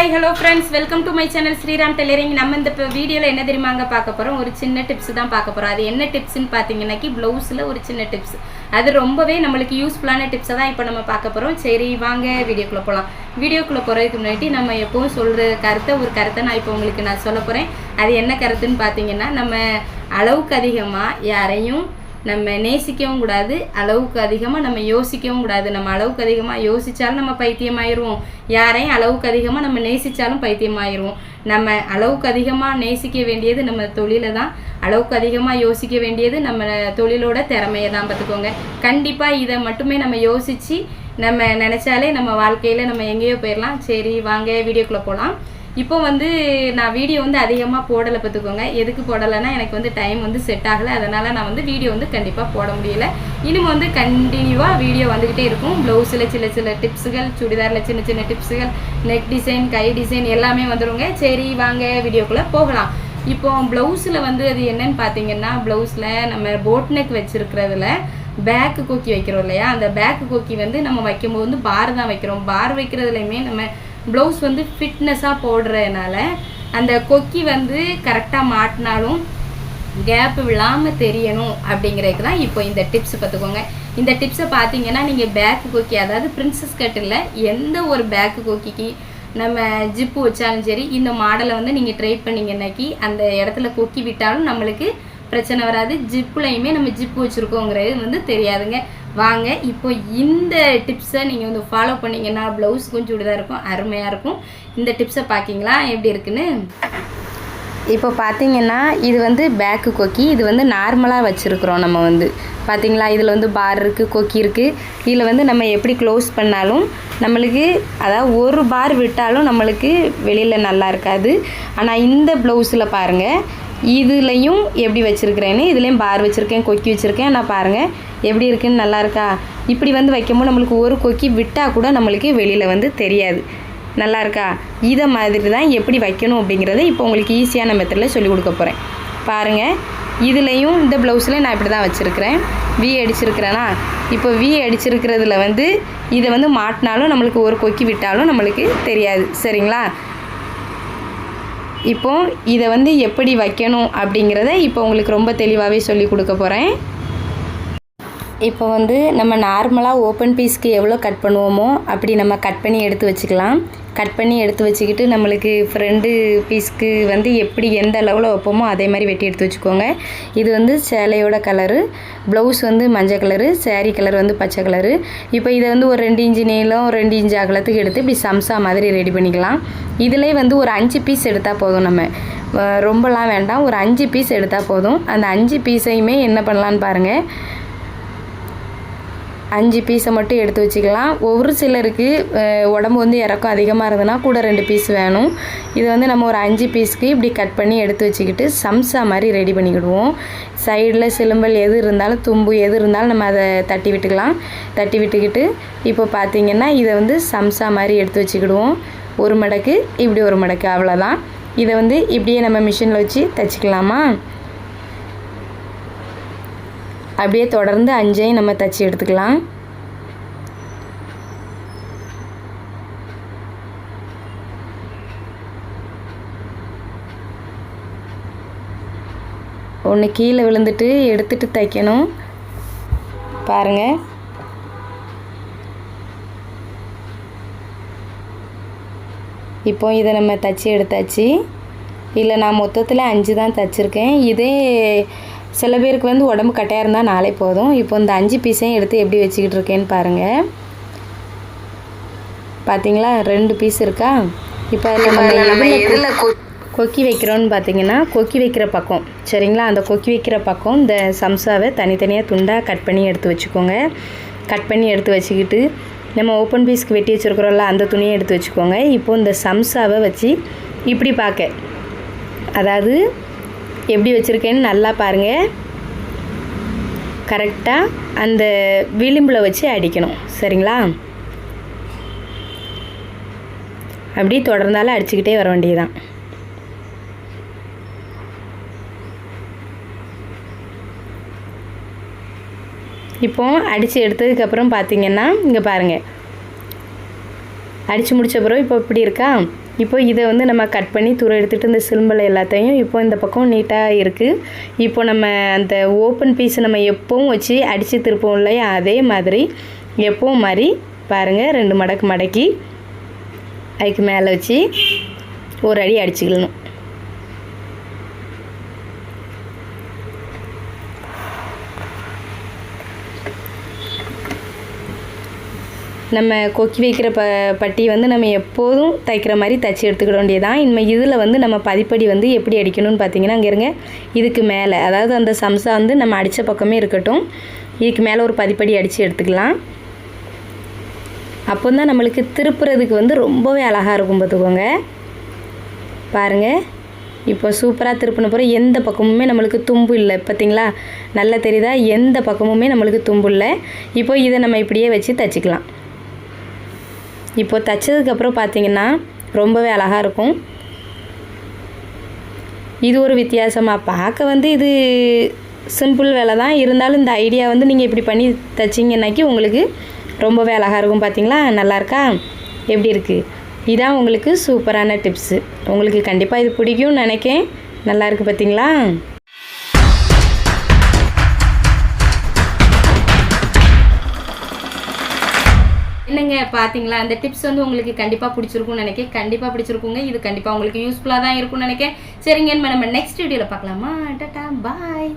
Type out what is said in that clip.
Hi hello friends welcome to my channel Sriram tailoring நம்ம இந்த இப்போ வீடியோவில் என்ன தெரியுமாங்க பார்க்க போகிறோம் ஒரு சின்ன டிப்ஸ் தான் பார்க்க போகிறோம் அது என்ன டிப்ஸ்னு பார்த்தீங்கன்னாக்கி ப்ளவுஸில் ஒரு சின்ன டிப்ஸ் அது ரொம்பவே நம்மளுக்கு யூஸ்ஃபுல்லான டிப்ஸை தான் இப்போ நம்ம பார்க்க போகிறோம் சரி வாங்க வீடியோக்குள்ளே போகலாம் வீடியோக்குள்ளே போகிறதுக்கு முன்னாடி நம்ம எப்பவும் சொல்கிற கருத்தை ஒரு கருத்தை நான் இப்போ உங்களுக்கு நான் சொல்ல போகிறேன் அது என்ன கருத்துன்னு பார்த்தீங்கன்னா நம்ம அளவுக்கு அதிகமாக யாரையும் நம்ம நேசிக்கவும் கூடாது அளவுக்கு அதிகமாக நம்ம யோசிக்கவும் கூடாது. நம்ம அளவுக்கு அதிகமாக யோசித்தாலும் நம்ம பைத்தியமாயிருவோம். யாரையும் அளவுக்கு அதிகமாக நம்ம நேசித்தாலும் பைத்தியமாயிருவோம். நம்ம அளவுக்கு அதிகமாக நேசிக்க வேண்டியது நம்ம தொழிலை தான். அளவுக்கு அதிகமாக யோசிக்க வேண்டியது நம்ம தொழிலோட திறமையை தான் பார்த்துக்கோங்க. கண்டிப்பாக இதை மட்டுமே நம்ம யோசித்து நம்ம நினச்சாலே நம்ம வாழ்க்கையில் நம்ம எங்கேயோ போயிடலாம். சரி வாங்க வீடியோக்குள்ளே போகலாம் இப்போ வந்து நான் வீடியோ வந்து அதிகமாக போடலை பார்த்துக்கோங்க. எதுக்கு போடலைன்னா எனக்கு வந்து டைம் வந்து செட் ஆகலை. அதனால் நான் வந்து வீடியோ வந்து கண்டிப்பாக போட முடியல. இன்னும் வந்து கண்டினியூவாக வீடியோ வந்துக்கிட்டே இருக்கும். ப்ளவுஸில் சில சில டிப்ஸுகள் சுடிதாரில் சின்ன சின்ன டிப்ஸுகள் நெக் டிசைன் கை டிசைன் எல்லாமே வந்துருங்க. சரி வாங்க வீடியோக்குள்ளே போகலாம். இப்போ ப்ளவுஸில் வந்து அது என்னன்னு பார்த்தீங்கன்னா ப்ளவுஸில் நம்ம போட் நெக் வச்சுருக்கிறதுல பேக்கு கோக்கி வைக்கிறோம் இல்லையா? அந்த பேக்கு கோக்கி வந்து நம்ம வைக்கும்போது வந்து பார் தான் வைக்கிறோம். பார் வைக்கிறதுலையுமே நம்ம ப்ளவுஸ் வந்து ஃபிட்னஸாக போடுறதுனால அந்த கொக்கி வந்து கரெக்டாக மாட்டினாலும் கேப் விழாமல் தெரியணும் அப்படிங்கிறதுக்கு தான் இப்போ இந்த டிப்ஸ் பார்த்துக்கோங்க இந்த டிப்ஸை பார்த்தீங்கன்னா நீங்கள் பேக்கு கொக்கி அதாவது பிரின்சஸ் கட்டில் எந்த ஒரு பேக்கு கொக்கிக்கு நம்ம ஜிப்பு வச்சாலும் சரி இந்த மாடலை வந்து நீங்கள் ட்ரை பண்ணிங்கன்னாக்கி அந்த இடத்துல கொக்கி விட்டாலும் நம்மளுக்கு பிரச்சனை வராது. ஜிப்புலையுமே நம்ம ஜிப்பு வச்சுருக்கோங்கிறது வந்து தெரியாதுங்க. வாங்க இப்போ இந்த டிப்ஸை நீங்கள் வந்து ஃபாலோ பண்ணிங்கன்னா ப்ளவுஸ் கொஞ்சம் சுடிதாக இருக்கும் அருமையாக இருக்கும். இந்த டிப்ஸை பார்க்கிங்களா எப்படி இருக்குன்னு? இப்போ பார்த்தீங்கன்னா இது வந்து பேக்கு கொக்கி. இது வந்து நார்மலாக வச்சுருக்குறோம் நம்ம வந்து. பார்த்தீங்களா இதில் வந்து பார் இருக்குது கொக்கி இருக்குது இதில் வந்து நம்ம எப்படி க்ளோஸ் பண்ணாலும் நம்மளுக்கு அதாவது ஒரு பார் விட்டாலும் நம்மளுக்கு வெளியில் நல்லா இருக்காது. ஆனால் இந்த ப்ளவுஸில் பாருங்கள் இதுலேயும் எப்படி வச்சுருக்கிறேன்னு இதுலேயும் பார் வச்சுருக்கேன் கொக்கி வச்சுருக்கேன். நான் பாருங்கள் எப்படி இருக்குன்னு நல்லா இருக்கா? இப்படி வந்து வைக்கும்போது நம்மளுக்கு ஒரு கொக்கி விட்டால் கூட நம்மளுக்கு வெளியில் வந்து தெரியாது. நல்லா இருக்கா? இதை மாதிரி தான் எப்படி வைக்கணும் அப்படிங்கிறத இப்போ உங்களுக்கு ஈஸியான மெத்தடில் சொல்லிக் கொடுக்க போகிறேன் பாருங்கள் இதுலேயும் இந்த ப்ளவுஸில் நான் இப்படி தான் வச்சுருக்கிறேன். வி அடிச்சிருக்கிறேன்னா இப்போ வி அடிச்சிருக்கிறதுல வந்து இதை வந்து மாட்டினாலும் நம்மளுக்கு ஒரு கொக்கி விட்டாலும் நம்மளுக்கு தெரியாது. சரிங்களா? இப்போது இதை வந்து எப்படி வைக்கணும் அப்படிங்கிறத இப்போ உங்களுக்கு ரொம்ப தெளிவாகவே சொல்லி கொடுக்க போகிறேன். இப்போ வந்து நம்ம நார்மலாக ஓப்பன் பீஸ்க்கு எவ்வளோ கட் பண்ணுவோமோ அப்படி நம்ம கட் பண்ணி எடுத்து வச்சுக்கலாம். கட் பண்ணி எடுத்து வச்சுக்கிட்டு நம்மளுக்கு ஃப்ரெண்டு பீஸ்க்கு வந்து எப்படி எந்த அளவில் வைப்போமோ அதே மாதிரி வெட்டி எடுத்து வச்சுக்கோங்க. இது வந்து சேலையோட கலரு ப்ளவுஸ் வந்து மஞ்சள் கலரு சேரீ கலர் வந்து பச்சை கலரு இப்போ இதை வந்து ஒரு ரெண்டு இன்ச்சு நீளம் ரெண்டு இன்ச்சு அகலத்துக்கு எடுத்து இப்படி சம்சா மாதிரி ரெடி பண்ணிக்கலாம். இதிலே வந்து ஒரு அஞ்சு பீஸ் எடுத்தால் போதும் நம்ம. ரொம்பலாம் வேண்டாம். ஒரு அஞ்சு பீஸ் எடுத்தால் போதும். அந்த அஞ்சு பீஸையுமே என்ன பண்ணலான்னு பாருங்கள் அஞ்சு பீஸை மட்டும் எடுத்து வச்சுக்கலாம். ஒவ்வொரு சிலருக்கு உடம்பு வந்து இறக்கம் அதிகமாக இருந்ததுன்னா கூட ரெண்டு பீஸ் வேணும். இது வந்து நம்ம ஒரு அஞ்சு பீஸ்க்கு இப்படி கட் பண்ணி எடுத்து வச்சுக்கிட்டு சம்சா மாதிரி ரெடி பண்ணிக்கிடுவோம். சைடில் சிலம்பல் எது இருந்தாலும் தும்பு எது இருந்தாலும் நம்ம அதை தட்டி விட்டுக்கலாம். தட்டி விட்டுக்கிட்டு இப்போ பார்த்தீங்கன்னா இதை வந்து சம்சா மாதிரி எடுத்து வச்சுக்கிடுவோம். ஒரு மடக்கு இப்படி ஒரு மடக்கு அவ்வளோதான் இதை வந்து இப்படியே நம்ம மிஷினில் வச்சு தைச்சிக்கலாமா? அப்படியே தொடர்ந்து அஞ்சையும் நம்ம தச்சு எடுத்துக்கலாம். ஒன்று கீழே விழுந்துட்டு எடுத்துட்டு தைக்கணும். பாருங்கள் இப்போ இதை நம்ம தச்சு எடுத்தாச்சு. இல்லை நான் மொத்தத்தில் அஞ்சு தான் தச்சுருக்கேன். இதே சில பேருக்கு வந்து உடம்பு கட்டையாக இருந்தால் நாளே போதும். இப்போ இந்த அஞ்சு பீஸையும் எடுத்து எப்படி வச்சுக்கிட்டு இருக்கேன்னு பாருங்கள் பார்த்தீங்களா ரெண்டு பீஸ் இருக்கா? இப்போ அதில் நம்ம எதில் கொக்கி வைக்கிறோன்னு பார்த்தீங்கன்னா கொக்கி வைக்கிற பக்கம். சரிங்களா? அந்த கொக்கி வைக்கிற பக்கம் இந்த சம்சாவை தனித்தனியாக துண்டாக கட் பண்ணி எடுத்து வச்சுக்கோங்க. கட் பண்ணி எடுத்து வச்சுக்கிட்டு நம்ம ஓப்பன் பீஸ்க்கு வெட்டி வச்சுருக்குறோம்ல அந்த துணியை எடுத்து வச்சுக்கோங்க. இப்போ இந்த சம்சாவை வச்சு இப்படி பார்க்க அதாவது எப்படி வச்சுருக்கேன்னு நல்லா பாருங்கள் கரெக்டாக அந்த விளிம்பில் வச்சு அடிக்கணும். சரிங்களா? அப்படி தொடர்ந்தாலும் அடிச்சுக்கிட்டே வர வேண்டியதுதான். இப்போ அடித்து எடுத்ததுக்கப்புறம் பார்த்தீங்கன்னா இங்கே பாருங்கள் அடித்து முடித்த பிறகு இப்போ இப்படி இருக்கா? இப்போ இதை வந்து நம்ம கட் பண்ணி துறை எடுத்துகிட்டு இந்த சிம்பிள் எல்லாத்தையும் இப்போ இந்த பக்கம் நீட்டாக இருக்குது இப்போ நம்ம அந்த ஓப்பன் பீஸை நம்ம எப்பவும் வச்சு அடித்து திருப்போம் இல்லையா? அதே மாதிரி எப்பவும் மாதிரி பாருங்கள் ரெண்டு மடக்கு மடக்கி அதுக்கு மேலே வச்சு ஒரு அடி அடிச்சுக்கணும். நம்ம கொக்கி வைக்கிற ப பட்டி வந்து நம்ம எப்போதும் தைக்கிற மாதிரி தைச்சி எடுத்துக்கிட வேண்டியதான் இனிமேல் இதில் வந்து நம்ம பதிப்படி வந்து எப்படி அடிக்கணும்னு பார்த்தீங்கன்னா இங்கே இருங்க. இதுக்கு மேலே அதாவது அந்த சம்சா வந்து நம்ம அடித்த பக்கமே இருக்கட்டும். இதுக்கு மேலே ஒரு பதிப்படி அடித்து எடுத்துக்கலாம். அப்போ தான் நம்மளுக்கு திருப்புறதுக்கு வந்து ரொம்பவே அழகாக இருக்கும் பார்த்துக்கோங்க பாருங்கள் இப்போ சூப்பராக திருப்பின பிறகு எந்த பக்கமுமே நம்மளுக்கு தும்பு இல்லை. பார்த்தீங்களா நல்லா தெரியுதா? எந்த பக்கமுமே நம்மளுக்கு தும்பு இல்லை. இப்போ இதை நம்ம இப்படியே வச்சு தைச்சிக்கலாம். இப்போ தைச்சதுக்கப்புறம் பார்த்தீங்கன்னா ரொம்பவே அழகாக இருக்கும். இது ஒரு வித்தியாசமாக பார்க்க வந்து இது சிம்பிள் வேலை தான். இருந்தாலும் இந்த ஐடியா வந்து நீங்கள் இப்படி பண்ணி தைச்சிங்கன்னாக்கி உங்களுக்கு ரொம்பவே அழகாக இருக்கும். பார்த்தீங்களா? நல்லாயிருக்கா எப்படி இருக்குது இதான் உங்களுக்கு சூப்பரான டிப்ஸு உங்களுக்கு கண்டிப்பாக இது பிடிக்கும்னு நினைக்கேன். நல்லாயிருக்கு பார்த்திங்களா பார்த்தீங்களா? என்னங்க பார்த்தீங்களா அந்த டிப்ஸ் வந்து உங்களுக்கு கண்டிப்பாக பிடிச்சிருக்கும்னு நினைக்கிறேன். கண்டிப்பாக பிடிச்சிருக்குங்க. இது கண்டிப்பாக உங்களுக்கு யூஸ்ஃபுல்லாக தான் இருக்கும்னு நினைக்கிறேன். சரிங்க நம்ம நெக்ஸ்ட் வீடியோவில் பார்க்கலாமா? டாட்டா பாய்